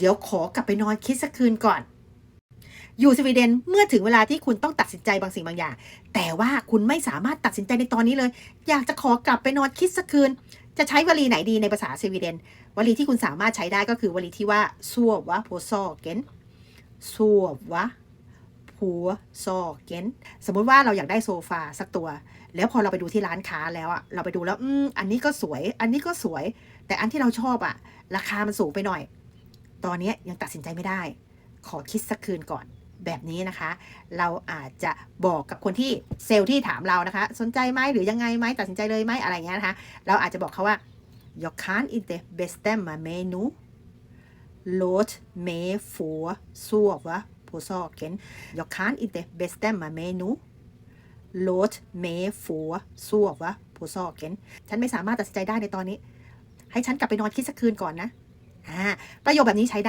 เดี๋ยวขอกลับไปนอนคิดสักคืนก่อน อยู่สวีเดนเมื่อถึงเวลาที่คุณต้องตัดสินใจบางสิ่งบางอย่าง แต่ว่าคุณไม่สามารถตัดสินใจในตอนนี้เลย อยากจะขอกลับไปนอนคิดสักคืน จะใช้วลีไหนดีในภาษาสวีเดน วลีที่คุณสามารถใช้ได้ก็คือวลีที่ว่าซัววะโพซอเกนซัววะผัวซอเกนสมมุติว่าเราอยากได้โซฟาสักตัว แล้วพอเราไปดูที่ร้านค้าแล้วอะเราไปดูแล้ว อืมอันนี้ก็สวย อันนี้ก็สวย แต่อันที่เราชอบอะราคามันสูงไปหน่อย ตอนนี้ยังตัดสินใจไม่ได้ ขอคิดสักคืนก่อนแบบนี้นะคะ เราอาจจะบอกกับคนที่เซลล์ที่ถามเรานะคะ สนใจไหมหรือยังไงไหมตัดสินใจเลยไหมอะไรเงี้ยนะคะ เราอาจจะบอกเขาว่า jag kan inte bestämma mig nu låt mig få sova på saken jag kan inte bestämma mig nu låt mig få sova på saken ฉันไม่สามารถตัดสินใจได้ในตอนนี้ ให้ฉันกลับไปนอนคิดสักคืนก่อนนะ ประโยคแบบนี้ใช้ได้